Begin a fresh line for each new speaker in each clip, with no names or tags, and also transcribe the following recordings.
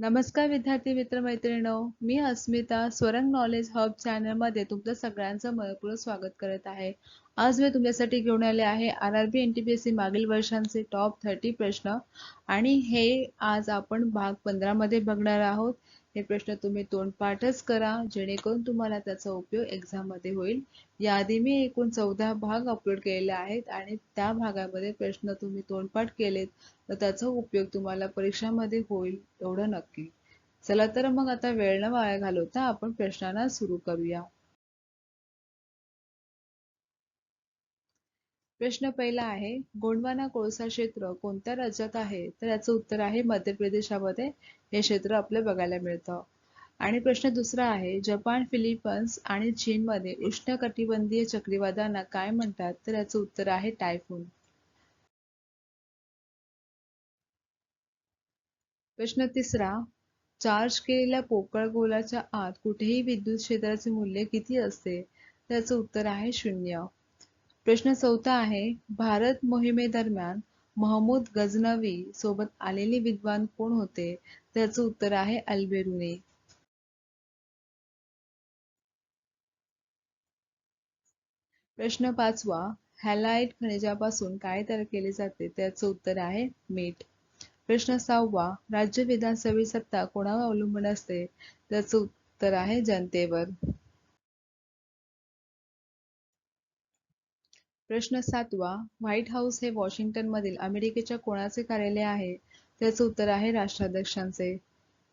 नमस्कार विद्यार्थी मित्र मैत्रिणी मी अस्मिता स्वरंग नॉलेज हब मध्ये तुमचं सगळ्यांचं मनपूर्वक स्वागत करत आहे आज मी तुमच्यासाठी घेऊन आले आहे R R B N T P S C मागील वर्षांचे टॉप थर्टी प्रश्न आणि हे आज आपण भाग मध्ये बघणार आहोत हे प्रश्न तुम्ही तोंडपाठच करा जेणेकरून तुम्हाला त्याचा उपयोग मध्ये होईल याआधी मी एकूण चौदा भाग अपलोड केलेले आहेत आणि त्या भागामध्ये प्रश्न तुम्ही तोंडपाठ केलेत तर त्याचा उपयोग तुम्हाला परीक्षामध्ये होईल एवढं नक्की चला तर मग आता वेळ न वाया घालवता आपण प्रश्नांना सुरू करूया प्रश्न पहिला आहे गोंडवाना कोळसा क्षेत्र कोणत्या राज्यात आहे तर याचं उत्तर आहे मध्य प्रदेशामध्ये हे क्षेत्र आपलं बघायला मिळतं आणि प्रश्न दुसरा आहे जपान फिलिपिन्स आणि चीन चीनमध्ये कटिबंधीय चक्रीवादांना काय म्हणतात तर याचं उत्तर आहे टायफून प्रश्न तिसरा चार्ज केलेल्या पोकळ गोलाच्या आत कुठेही विद्युत क्षेत्राचे मूल्य किती असते त्याचं उत्तर आहे शून्य प्रश्न चौथा आहे भारत मोहिमे दरम्यान महमूद गजनवी सोबत आलेले विद्वान कोण होते त्याचं उत्तर आहे अल्बेरुने प्रश्न पाचवा हॅलाइट खनिजापासून काय तयार केले जाते त्याचं उत्तर आहे मीठ प्रश्न सहावा राज्य विधानसभेची सत्ता कोणावर अवलंबून असते त्याचं उत्तर आहे जनतेवर प्रश्न सातवा व्हाईट हाऊस हे वॉशिंग्टन मधील अमेरिकेच्या कोणाचे कार्यालय आहे त्याचं उत्तर आहे राष्ट्राध्यक्षांचे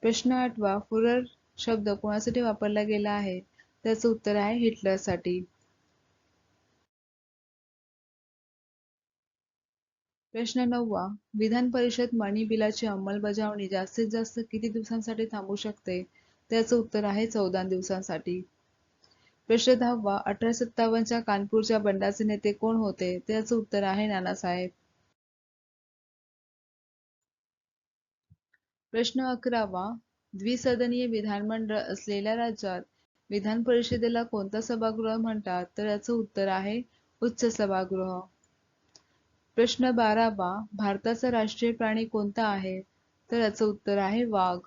प्रश्न आठवा फुरर शब्द कोणासाठी वापरला गेला आहे त्याचं उत्तर आहे हिटलरसाठी प्रश्न नववा विधान परिषद मणी बिलाची अंमलबजावणी जास्तीत जास्त किती दिवसांसाठी थांबू शकते त्याचं उत्तर आहे चौदा दिवसांसाठी प्रश्न दहावा अठराशे सत्तावन्नच्या कानपूरच्या बंडाचे नेते कोण होते त्याचं उत्तर आहे नानासाहेब प्रश्न अकरावा द्विसदनीय विधानमंडळ असलेल्या राज्यात विधान परिषदेला कोणता सभागृह म्हणतात तर याचं उत्तर आहे उच्च सभागृह प्रश्न बारावा भारताचा राष्ट्रीय प्राणी कोणता आहे तर याचं उत्तर आहे वाघ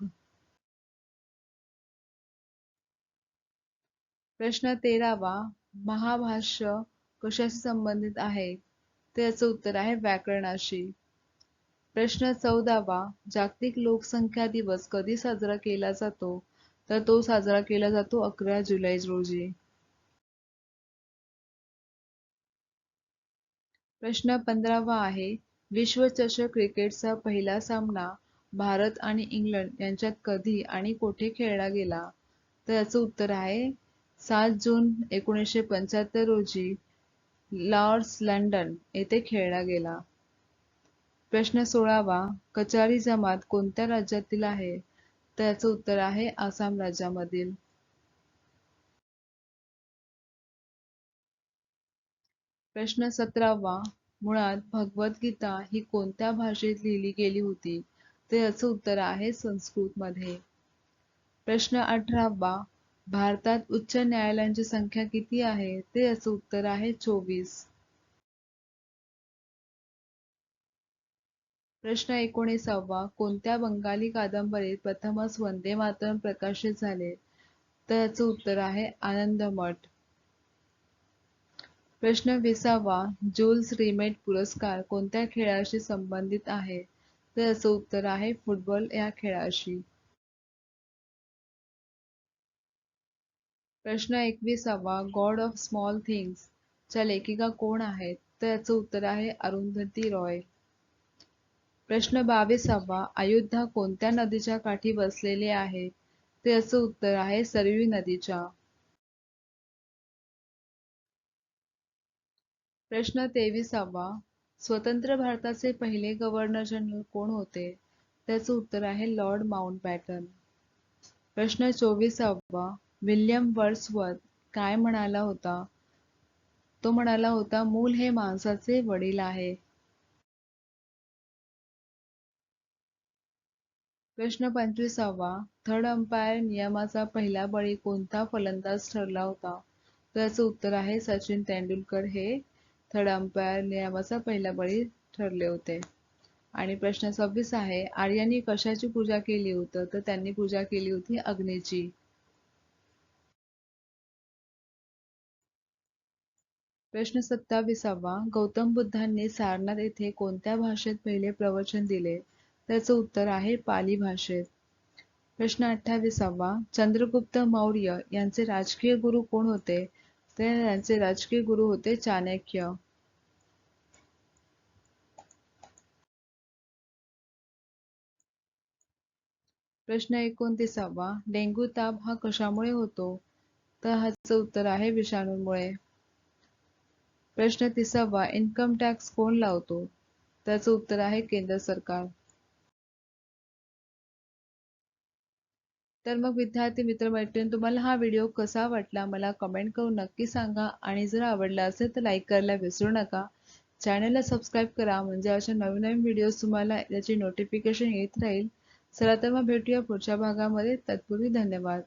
प्रश्न तेरावा महाभाष्य कशाशी संबंधित आहे याच उत्तर आहे व्याकरणाशी प्रश्न चौदावा जागतिक लोकसंख्या दिवस कधी साजरा केला जातो तर तो साजरा केला जातो अकरा जुलै रोजी प्रश्न पंधरावा आहे विश्वचषक क्रिकेटचा पहिला सामना भारत आणि इंग्लंड यांच्यात कधी आणि कोठे खेळला गेला तर याचं उत्तर आहे सात जून एकोणीसशे पंच्याहत्तर रोजी लॉर्ड्स लंडन येथे खेळला गेला प्रश्न सोळावा कचारी जमात कोणत्या राज्यातील आहे तर उत्तर आहे आसाम राज्यामधील प्रश्न सतरावा मुळात भगवद्गीता ही कोणत्या भाषेत लिहिली गेली होती तर याचं उत्तर आहे संस्कृतमध्ये प्रश्न अठरावा भारतात उच्च न्यायालयांची संख्या किती आहे ते याचं उत्तर आहे चोवीस प्रश्न एकोणीसावा कोणत्या बंगाली कादंबरीत प्रथमच वंदे मातरम प्रकाशित झाले तर याचं उत्तर आहे आनंद मठ प्रश्न विसावा जुल्स रिमेट पुरस्कार कोणत्या खेळाशी संबंधित आहे तर याचं उत्तर आहे फुटबॉल या खेळाशी प्रश्न एकविसावा गॉड ऑफ स्मॉल थिंग्स च्या लेखिका कोण आहेत तर याचं उत्तर आहे अरुंधती रॉय प्रश्न बावीसावा अयोध्या कोणत्या नदीच्या काठी वसलेले आहे तर उत्तर आहे सरयू नदीच्या प्रश्न तेविसावा स्वतंत्र भारताचे पहिले गव्हर्नर जनरल कोण होते त्याचं उत्तर आहे लॉर्ड माउंट बॅटन प्रश्न चोवीसावा विल्यम वर्सवर्थ काय म्हणाला होता तो म्हणाला होता मूल हे माणसाचे वडील आहे प्रश्न पंचवीसावा थर्ड अंपायर नियमाचा पहिला बळी कोणता फलंदाज ठरला होता तर उत्तर आहे सचिन तेंडुलकर हे थर्ड अंपायर नियमाचा पहिला बळी ठरले होते आणि प्रश्न सव्वीस आहे आर्यांनी कशाची पूजा केली होती तर त्यांनी पूजा केली होती अग्नीची प्रश्न सत्ताविसावा गौतम बुद्धांनी सारनाथ येथे कोणत्या भाषेत पहिले प्रवचन दिले त्याचं उत्तर आहे पाली भाषेत प्रश्न अठ्ठावीसावा चंद्रगुप्त मौर्य यांचे राजकीय गुरु कोण होते तर यांचे राजकीय गुरु होते चाणक्य प्रश्न एकोणतीसावा डेंग्यू ताप हा कशामुळे होतो तर ह्याचं उत्तर आहे विषाणूंमुळे प्रश्न तिसावा इन्कम टॅक्स कोण लावतो त्याचं उत्तर आहे केंद्र सरकार तर मग विद्यार्थी मित्र मैत्रिणी तुम्हाला हा व्हिडिओ कसा वाटला मला कमेंट करून नक्की सांगा आणि जर आवडला असेल तर लाईक करायला विसरू नका चॅनलला सबस्क्राईब करा म्हणजे अशा नवीन नवीन व्हिडिओज तुम्हाला याची नोटिफिकेशन येत राहील चला तर मग भेटूया पुढच्या भागामध्ये तत्पूर्वी धन्यवाद